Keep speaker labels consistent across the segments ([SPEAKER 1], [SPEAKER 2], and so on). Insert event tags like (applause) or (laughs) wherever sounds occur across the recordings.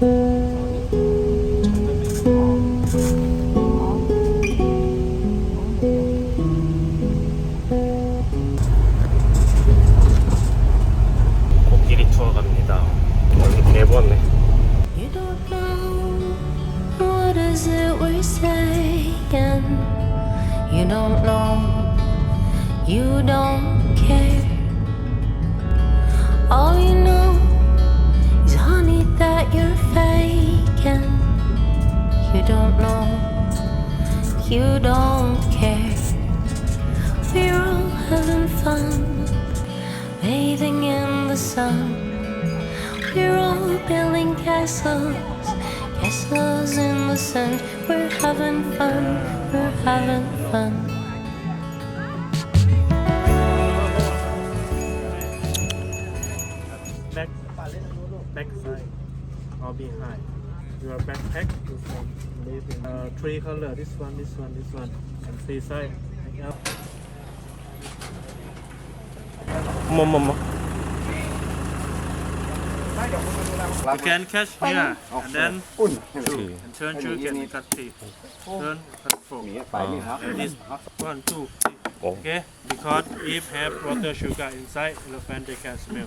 [SPEAKER 1] 코끼
[SPEAKER 2] Teslas in the sand. We're having fun, we're having fun.
[SPEAKER 1] Back, back side or behind. Your backpack is from uh, three colors. This one, this one, this one, and three side. Mama. You can catch here and then two, and turn two again and cut three. Turn cut four. It is one, two, three. Okay? Because if have water sugar inside, elephant they can smell.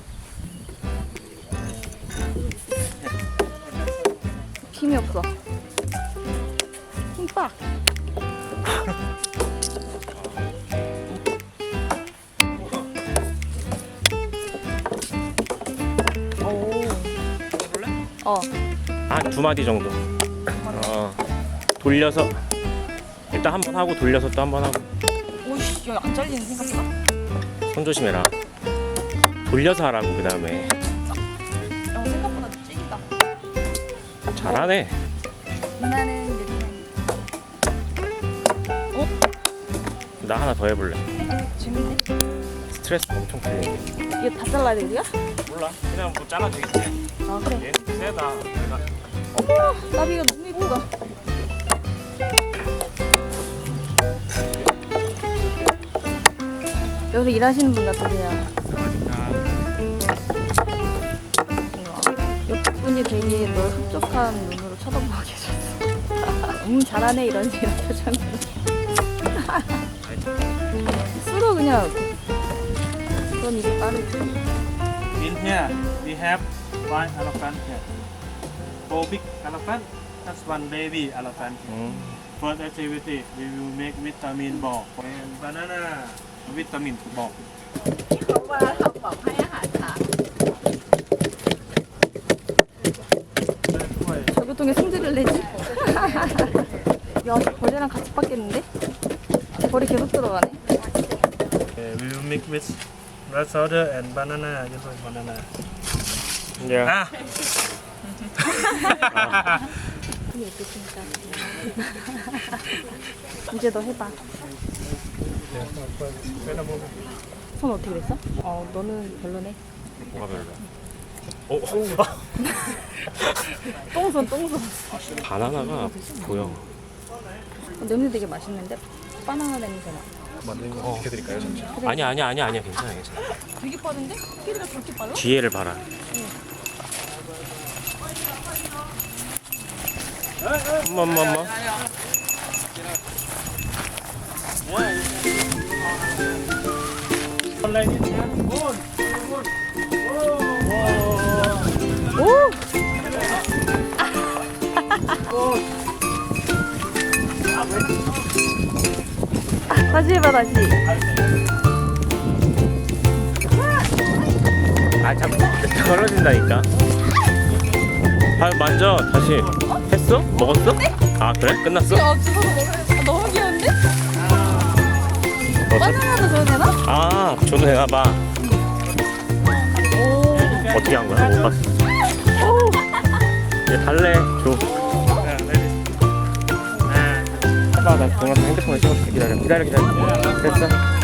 [SPEAKER 3] 힘이 없어. 어.
[SPEAKER 1] 한 두 마디 정도. 어, 돌려서 일단 한 번 하고 돌려서 또 한 번 하고
[SPEAKER 3] 오씨, 여기 안 잘리는 생각보다.
[SPEAKER 1] 손 조심해라. 돌려서 하라고 그 다음에
[SPEAKER 3] 어, 생각보다 찐이다.
[SPEAKER 1] 잘하네.
[SPEAKER 3] 누나는 느리는
[SPEAKER 1] 나 하나 더 해볼래.
[SPEAKER 3] 재밌네.
[SPEAKER 1] 스트레스 엄청 풀리네.
[SPEAKER 3] 이거 다 잘라야 돼, 우리가?
[SPEAKER 1] 몰라. 그냥 뭐 잘라도 되겠지.
[SPEAKER 3] 아, 그래.
[SPEAKER 1] 얘 세다. 내가
[SPEAKER 3] 어머, 나비가 너무 이쁘다. 여기서 일하시는 분 같으세요. 옆분이 되게 널 흡족한 눈으로 쳐다보고 계셨어. (laughs) 음, 잘하네, 이런 (laughs) 이런 표정으로. (laughs) 쓰러 그냥 그런 일이 빠르지.
[SPEAKER 1] In here we have one elephant here. Four big elephant. That's one baby elephant. First activity we will make vitamin ball and banana vitamin ball.
[SPEAKER 3] ว่าทำแบบให้อาหารช้าง 저교통에 승질을 내지? 야, 저 벌레랑 같이 받겠는데? 벌이 계속 들어가네.
[SPEAKER 1] Okay, we will mix with red soda and banana. Just like banana. Yeah. (laughs)
[SPEAKER 3] 이제 너 해봐. 손 어떻게 됐어? 어, 너는 별로네.
[SPEAKER 1] 뭐가 별로? 어, (laughs)
[SPEAKER 3] 똥손, 똥손.
[SPEAKER 1] 바나나가 보여.
[SPEAKER 3] 냄새 되게 맛있는데? 바나나 냄새나.
[SPEAKER 1] 어. 아니야, 아니야, 아니야, 아니야, 괜찮아, 괜찮아.
[SPEAKER 3] 되게 빠른데? 끼리가 그렇게 빨라?
[SPEAKER 1] 뒤에를 봐라. 엄마, 엄마, 엄마.
[SPEAKER 3] 오! 다시 해봐, 다시.
[SPEAKER 1] 아, 자꾸 떨어진다니까. 아, 만져, 다시. 했어? 먹었어? 아, 그래? 끝났어?
[SPEAKER 3] 야, 집어서 먹어야 너무 귀여운데?
[SPEAKER 1] 어,
[SPEAKER 3] 바나나도 줘도 되나?
[SPEAKER 1] 아, 줘도 되나 봐.
[SPEAKER 3] 오.
[SPEAKER 1] 어떻게 한 거야? 못 봤어. 얘 달래, 줘. 해봐, 나 동영상 핸드폰에 찍어줄게. 기다려, 기다려, 기다려. 됐어.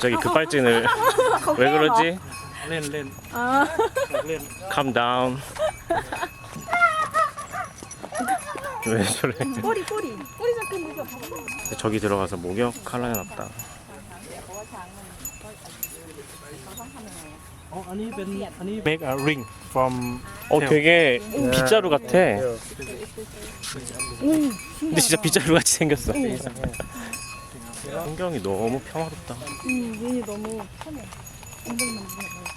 [SPEAKER 4] 갑자기 급발진을 (laughs) 왜 그러지?
[SPEAKER 1] เล่นเล่น
[SPEAKER 3] 아.
[SPEAKER 1] เล่น
[SPEAKER 4] Calm down. 왜 저래?
[SPEAKER 3] 꼬리 꼬리 꼬리 잡힌 거 봐봐.
[SPEAKER 4] 저기 들어가서 목욕할 날 났다.
[SPEAKER 1] อ๋ออันนี้เป็นอันนี้ make a ring from
[SPEAKER 4] 어 되게 빗자루 같아. 근데 진짜 빗자루 같이 생겼어. 풍경이 너무 평화롭다.
[SPEAKER 3] 음 눈이 너무 편해. 엉덩이 만지는 거.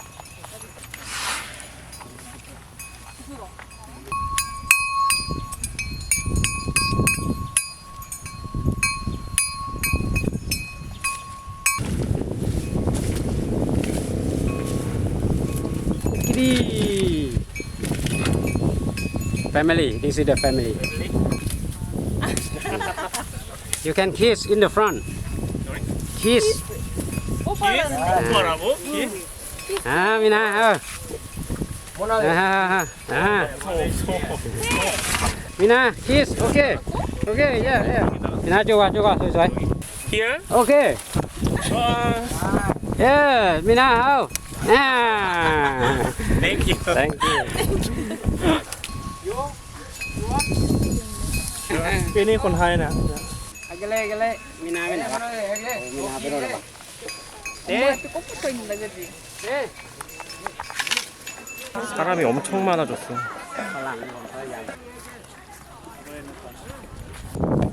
[SPEAKER 5] Kiri. Family. This is the family. you can kiss in the front. Kiss.
[SPEAKER 1] 뭐라고?
[SPEAKER 5] Ah, Mina. Uh. Ah, ah, ah. Mina, kiss. Okay. Okay, yeah, yeah. Mina, coba, coba, sesuai.
[SPEAKER 4] Here?
[SPEAKER 5] Okay. Yeah, Mina, how? Ah.
[SPEAKER 4] Thank you. Thank you.
[SPEAKER 1] ปีนี้คนไทยนะ
[SPEAKER 4] 사람이 엄청 많아졌어.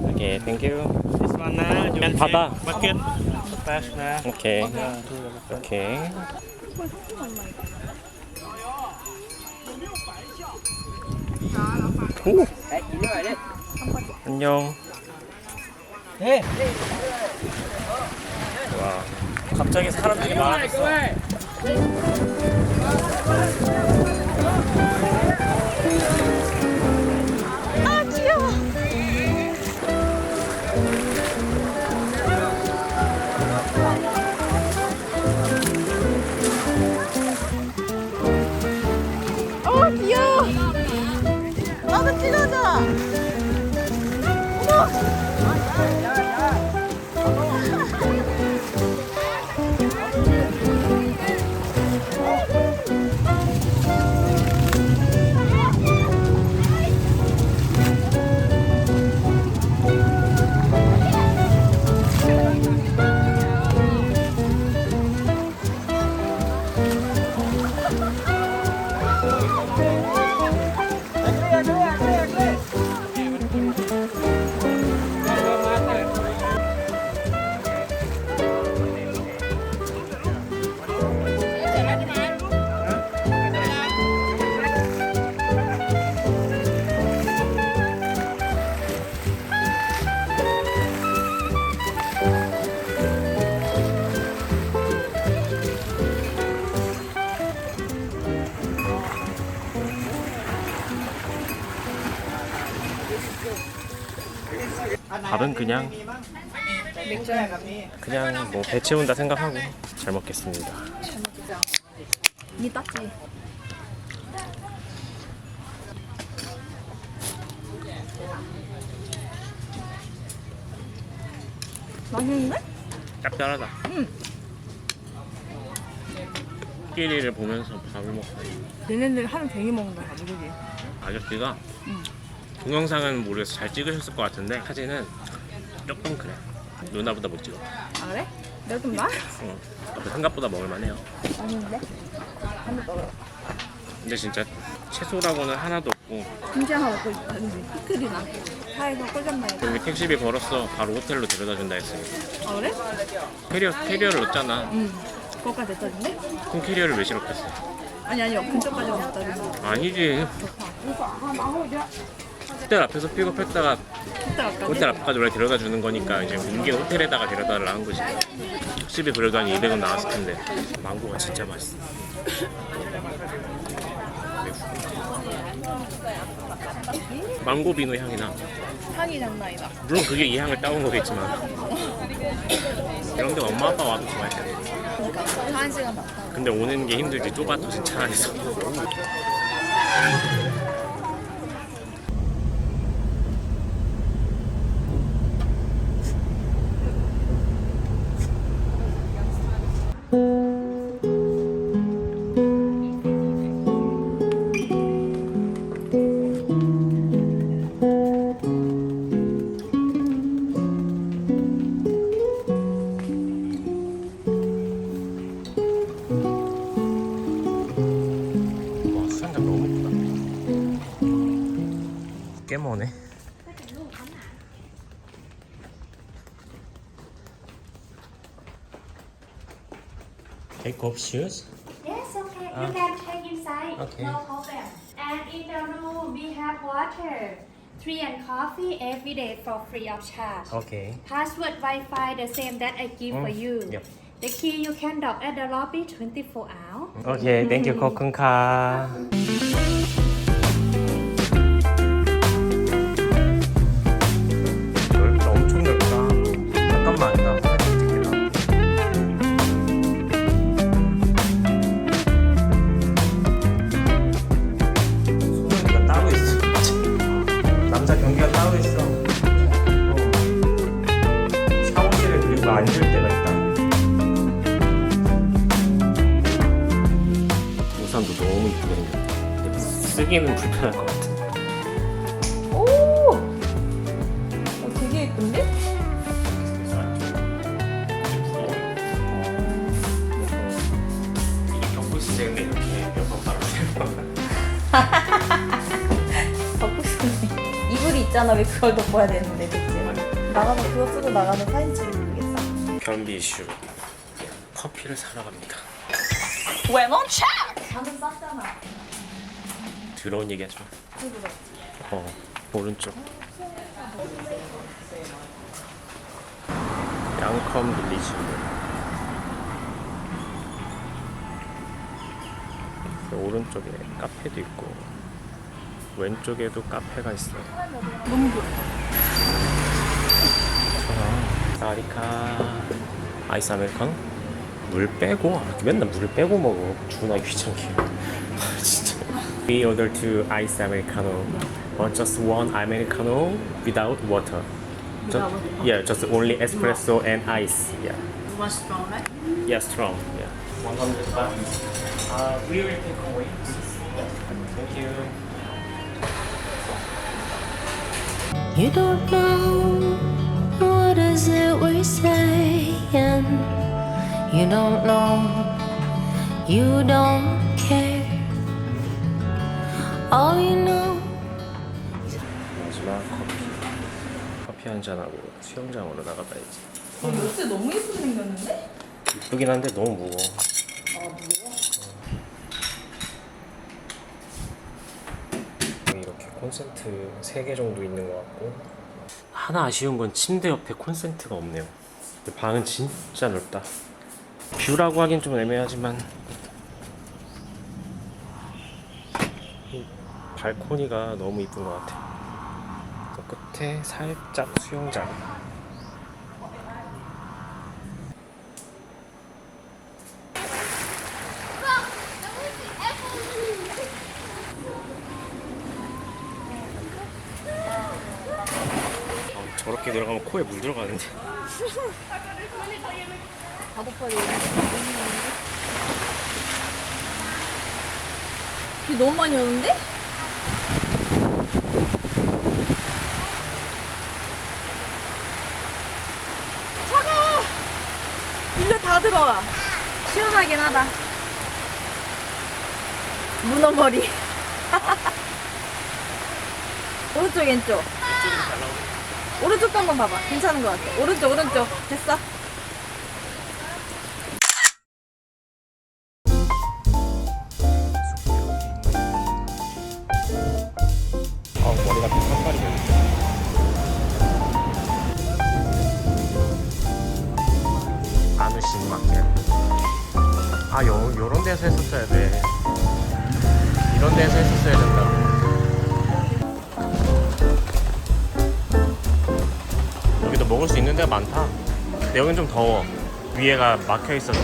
[SPEAKER 4] 오케이 땡큐 바다. 오케이 오케이 오 안녕. 와, 갑자기 사람들이 많아졌어. 배 채운다 생각하고 잘 먹겠습니다.
[SPEAKER 3] 니 땄지? 맛있는데?
[SPEAKER 4] 짭짤하다. 끼리를 보면서 밥을 먹고
[SPEAKER 3] 얘네들 하루 종일 먹는다 가지고 그지?
[SPEAKER 4] 아저씨가 동영상은 모르겠어 잘 찍으셨을 것 같은데 사진은 조금 그래. 누나보다 못 찍어.
[SPEAKER 3] 아 그래? 좀 나?
[SPEAKER 4] 어. 생각보다 먹을만해요.
[SPEAKER 3] 아닌데? 한번 먹어
[SPEAKER 4] 근데 진짜 채소라고는 하나도 없고
[SPEAKER 3] 하나 먹고 있다든지 피클이나 차에서 돼.
[SPEAKER 4] 여기 택시비 걸었어 바로 호텔로 데려다 준다 했으니까
[SPEAKER 3] 아 그래?
[SPEAKER 4] 캐리어 캐리어를 넣었잖아.
[SPEAKER 3] 응. 그거까지 됐다던데?
[SPEAKER 4] 큰 캐리어를 왜 실었겠어?
[SPEAKER 3] 아니 아니 근처까지 왔다던데.
[SPEAKER 4] 아니지. 호텔 앞에서 픽업했다가 호텔 앞까지 원래 데려다 주는 거니까 이제 옮겨 호텔에다가 데려다를 한 거지. 집에 그래도 한 200원 나왔을 텐데 망고가 진짜 맛있어. 망고 비누 향이 나.
[SPEAKER 3] 향이 장난 아니다.
[SPEAKER 4] 물론 그게 이 향을 따온 거겠지만 이런 데 엄마 아빠 와도 좋아해.
[SPEAKER 3] 그러니까 한 시간 봤다.
[SPEAKER 4] 근데 오는 게 힘들지 좁아터진 차 안에서. shoes?
[SPEAKER 6] Yes, okay. You ah. can check inside.
[SPEAKER 4] Okay.
[SPEAKER 6] No problem. And in the room, we have water, tea and coffee every day for free of charge.
[SPEAKER 4] Okay.
[SPEAKER 6] Password Wi-Fi the same that I give
[SPEAKER 4] Mm, for
[SPEAKER 6] you.
[SPEAKER 4] yep.
[SPEAKER 6] The key you can drop at the lobby 24 hours.
[SPEAKER 4] Okay, thank you ขอบคุณค่ะ
[SPEAKER 3] 그걸 덮어야 되는데, 그치? 나가서 그거 쓰고 나가서 사진 찍으면 되겠다.
[SPEAKER 4] 변비 이슈로 커피를 사러 갑니다.
[SPEAKER 3] 웨몬 차! 방금 쌌잖아.
[SPEAKER 4] 들어온 얘기 하지 마. 어, 오른쪽. 양컴 빌리지. 그 오른쪽에 카페도 있고 왼쪽에도 카페가 있어. 너무 좋다. 사리카 아이스 아메리카노? 물 빼고 아, 맨날 물을 빼고 먹어. 존나 귀찮게. 아, 진짜. We order two ice americano, or just one americano without water. Just, yeah, just only espresso and ice. Yeah. Want strong, right? Yeah, strong. Yeah. 100 baht. Uh, we will take away. Thank you.
[SPEAKER 2] You don't know what is it we're saying. You don't know. You don't care. All you know.
[SPEAKER 4] 마지막 커피. 커피 한 잔 하고 수영장으로 나가봐야지.
[SPEAKER 3] 옷이 너무 예쁘게 생겼는데?
[SPEAKER 4] 이쁘긴 한데 너무 무거워. 여기 이렇게 콘센트 3개 정도 있는 것 같고. 하나 아쉬운 건 침대 옆에 콘센트가 없네요. 근데 방은 진짜 넓다. 뷰라고 하긴 좀 애매하지만. 이 발코니가 너무 이쁜 것 같아. 그 끝에 살짝 수영장 어, 저렇게 들어가면 코에 물 들어가는데
[SPEAKER 3] 비 너무 많이 오는데? 차가워! 일로 다 들어와. 시원하긴 하다. 문어머리. (laughs) 오른쪽, 왼쪽. 오 른쪽도 한번 봐봐. 괜찮은 것 같아. 오른쪽, 오른쪽. 됐어.
[SPEAKER 4] 더워. 위에가 막혀 있어서.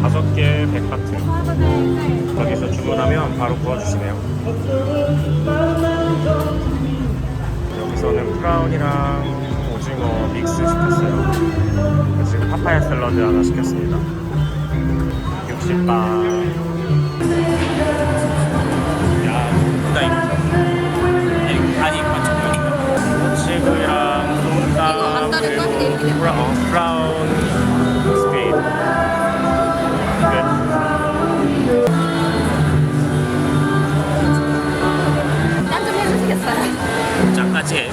[SPEAKER 4] 다섯 개 백파트. 여기서 주문하면 바로 구워주시네요. 여기서는 프라운이랑 오징어 믹스 시켰어요. 지금 파파야 샐러드 하나 시켰습니다. 60바.
[SPEAKER 3] 따를까? 근데 이렇게 돼.
[SPEAKER 4] 브라운, 브라운 스페인. 끝.
[SPEAKER 3] 짠좀 해주시겠어요?
[SPEAKER 4] 짱까지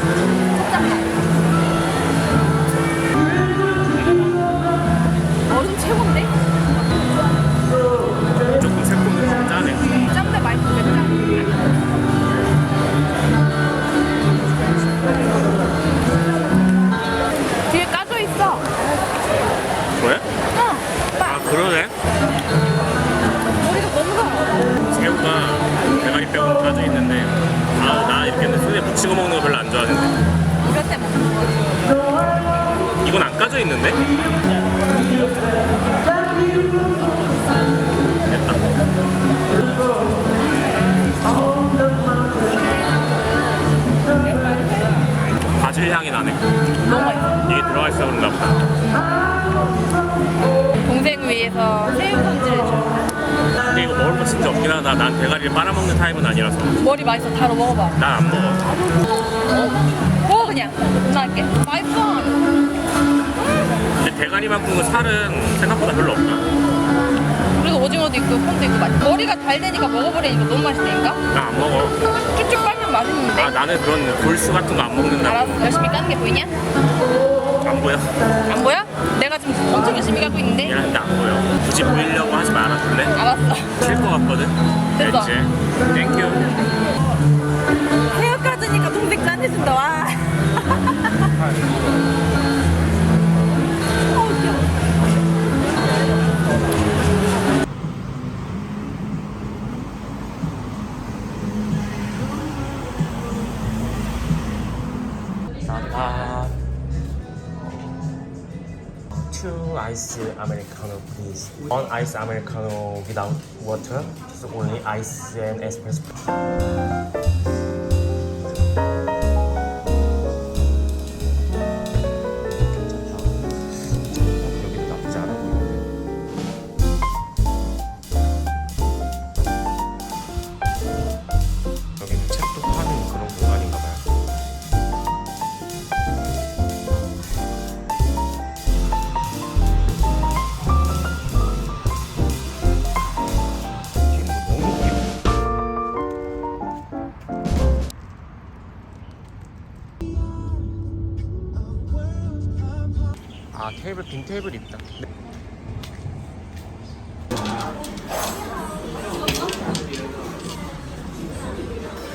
[SPEAKER 4] 먹을 거 진짜 없긴 하다. 난 대가리를 빨아먹는 타입은 아니라서.
[SPEAKER 3] 머리 맛있어. 다로 먹어봐.
[SPEAKER 4] 난 안 먹어.
[SPEAKER 3] 먹어 그냥. 나 할게. 맛있어.
[SPEAKER 4] 근데 대가리만큼은 살은 생각보다 별로 없다.
[SPEAKER 3] 그래도 오징어도 있고 콘도 있고 맛있어. 머리가 잘 되니까 먹어버리니까 너무 맛있다니까?
[SPEAKER 4] 나안 먹어.
[SPEAKER 3] 쭉쭉 빨면 맛있는데.
[SPEAKER 4] 아 나는 그런 골수 같은 거 안 먹는다.
[SPEAKER 3] 알았어. 열심히 까는 게 보이냐?
[SPEAKER 4] 안 보여.
[SPEAKER 3] 안 보여? 엄청 열심히 까고 있는데.
[SPEAKER 4] 미안한데 안 보여. 굳이 보이려고 하지 말아줄래?
[SPEAKER 3] 알았어.
[SPEAKER 4] 튈것 같거든.
[SPEAKER 3] 됐어.
[SPEAKER 4] 알지? 땡큐.
[SPEAKER 3] 새우 까주니까 동생 짠해준다. 와. (laughs)
[SPEAKER 4] ice americano, please. One ice americano without water. Just only ice and espresso. 테이블 빈 테이블 있다. 네.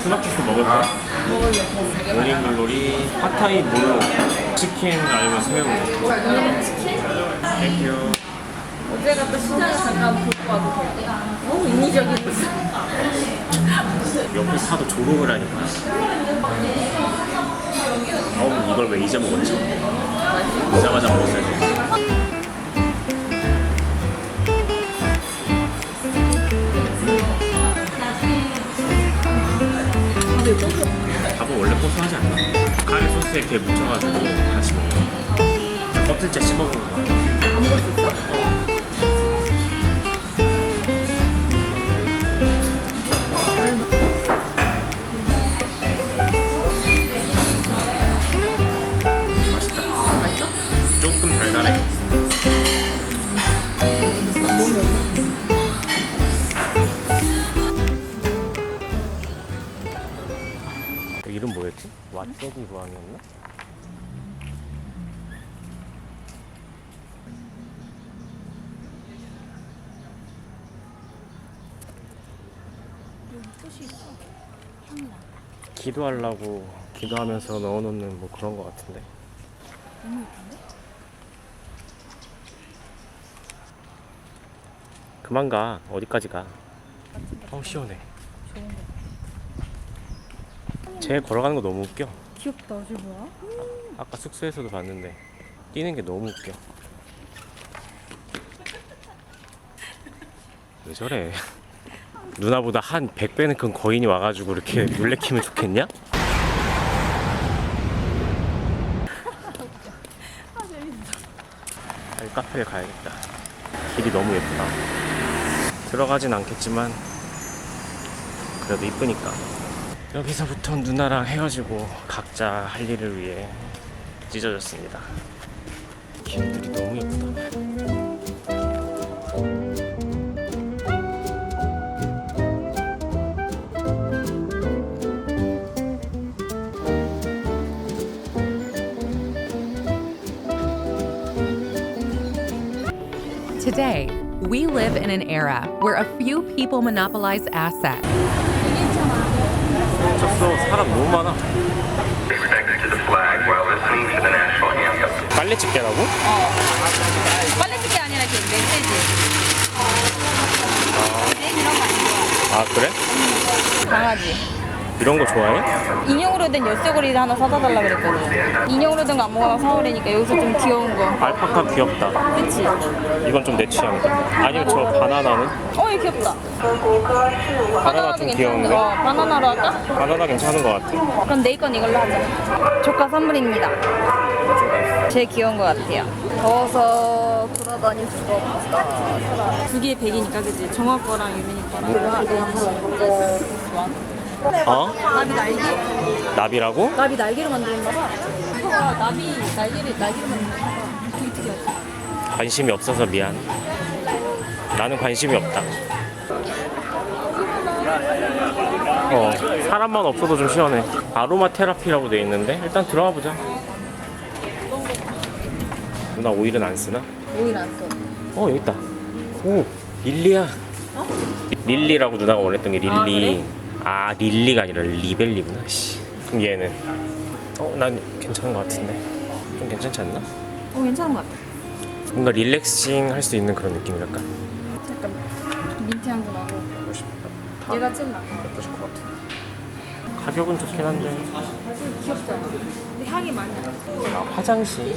[SPEAKER 4] 수박주스 먹을까? 모닝글로리 핫타이 뭘로? 치킨 아니면 새우? 땡큐
[SPEAKER 3] 어제 갔다 시장에 잠깐 보고 와도 돼. 너무 인위적인.
[SPEAKER 4] 옆에 사도 조롱을 하니까 어우 이걸 왜 이제 먹었지? 오자마자 먹었어야 돼 밥은 원래 고소하지 않나? 카레 소스에 이렇게 묻혀가지고 같이 거 껍질째 씹어먹는 거 조금 뭐였지? 왓데디 루앙이었나? 기도하려고 기도하면서 넣어놓는 뭐 그런 거 같은데. 그만 가. 어디까지 가? 어우 시원해. 쟤 걸어가는 거 너무 웃겨.
[SPEAKER 3] 귀엽다. 저 뭐야?
[SPEAKER 4] 아까 숙소에서도 봤는데 뛰는 게 너무 웃겨. 왜 저래? 누나보다 한 100배는 큰 거인이 와가지고 이렇게 놀래키면 좋겠냐? 빨리 카페에 가야겠다. 길이 너무 예쁘다. 들어가진 않겠지만 그래도 이쁘니까. 여기서부터 누나랑 헤어지고 각자 할 일을 위해 찢어졌습니다. 길들이 너무 예쁘다.
[SPEAKER 7] We live in an era where a few people monopolize assets.
[SPEAKER 4] 미쳤어. 사람 너무 많아. 빨래 집게라고?
[SPEAKER 3] 빨래 집게 아니라 그. 이런 거 아니고.
[SPEAKER 4] 아 그래?
[SPEAKER 3] 강아지.
[SPEAKER 4] 이런 거 좋아해?
[SPEAKER 3] 인형으로 된 열쇠고리를 하나 사다 달라 그랬거든. 인형으로 된거 아무거나 사오려니까 여기서 좀 귀여운 거.
[SPEAKER 4] 알파카 귀엽다.
[SPEAKER 3] 그치?
[SPEAKER 4] 이건 좀 내 취향이다. 아니면 저 바나나는?
[SPEAKER 3] 어, 이거 귀엽다.
[SPEAKER 4] 바나나 좀. 귀여운데?
[SPEAKER 3] 어, 바나나로 할까?
[SPEAKER 4] 바나나 괜찮은 것 같아.
[SPEAKER 3] 그럼 내건 이걸로 하자. 조카 선물입니다. 제일 귀여운 것 같아요. 더워서 돌아다닐 수가 없다. 두 개에 100이니까 그지? 정화 거랑 유민이 거랑.
[SPEAKER 4] 어?
[SPEAKER 3] 나비 날개?
[SPEAKER 4] 나비라고?
[SPEAKER 3] 나비 날개로 만드는가 봐. 이거가 나비 날개를 날개로 만드는 거 되게 특이하지?
[SPEAKER 4] 관심이 없어서 미안. 나는 관심이 없다. 어, 사람만 없어도 좀 시원해. 아로마 테라피라고 돼 있는데 일단 들어가 보자. 누나 오일은 안 쓰나?
[SPEAKER 3] 오일 안 써.
[SPEAKER 4] 어 여기 있다. 오 릴리야. 릴리라고 누나가 원했던 게 릴리. 아, 릴리가 아니라 리벨리구나. 씨. 그럼 얘는 어 난 괜찮은 것 같은데. 좀 괜찮지 않나?
[SPEAKER 3] 어, 괜찮은 것 같아.
[SPEAKER 4] 뭔가 릴렉싱 할 수 있는 그런 느낌이랄까.
[SPEAKER 3] 약간 민트 향도 나고. 얘가 찐 나.
[SPEAKER 4] 예뻐질 것 같아. 가격은 좋긴 한데.
[SPEAKER 3] 귀엽잖아. 근데 향이 많이 나.
[SPEAKER 4] 아, 화장실.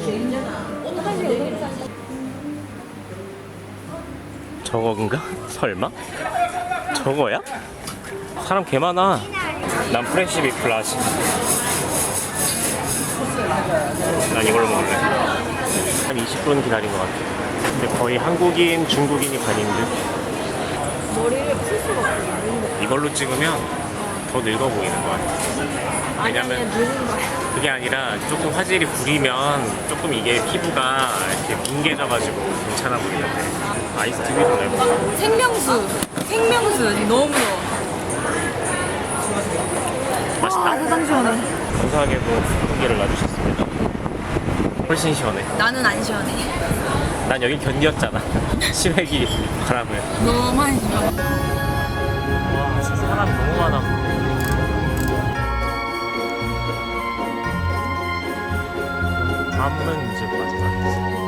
[SPEAKER 4] 저건가? (laughs) 설마? 저거야? 사람 개 많아. 난 프레시 비플라지. 난 이걸로 먹을래. 한 20분 기다린 것 같아. 근데 거의 한국인, 중국인이 반인 듯.
[SPEAKER 3] 머리를 풀 수가 없어.
[SPEAKER 4] 이걸로 찍으면 더 늙어 보이는 것 같아. 왜냐면. 그게 아니라 조금 화질이 구리면 조금 이게 피부가 이렇게 뭉개져가지고 괜찮아 보이는데 아이스 TV도 내고
[SPEAKER 3] 생명수. 생명수. 너무.
[SPEAKER 4] 맛있다.
[SPEAKER 3] 세상 시원해.
[SPEAKER 4] 감사하게도 후기를 놔주셨습니다. 훨씬 시원해.
[SPEAKER 3] 나는 안 시원해.
[SPEAKER 4] 난 여기 견디었잖아. (laughs) 시래기 바람을.
[SPEAKER 3] 너무 많이 시원해.
[SPEAKER 4] 와 진짜 사람이 너무 많아. 밤은 이제 뭐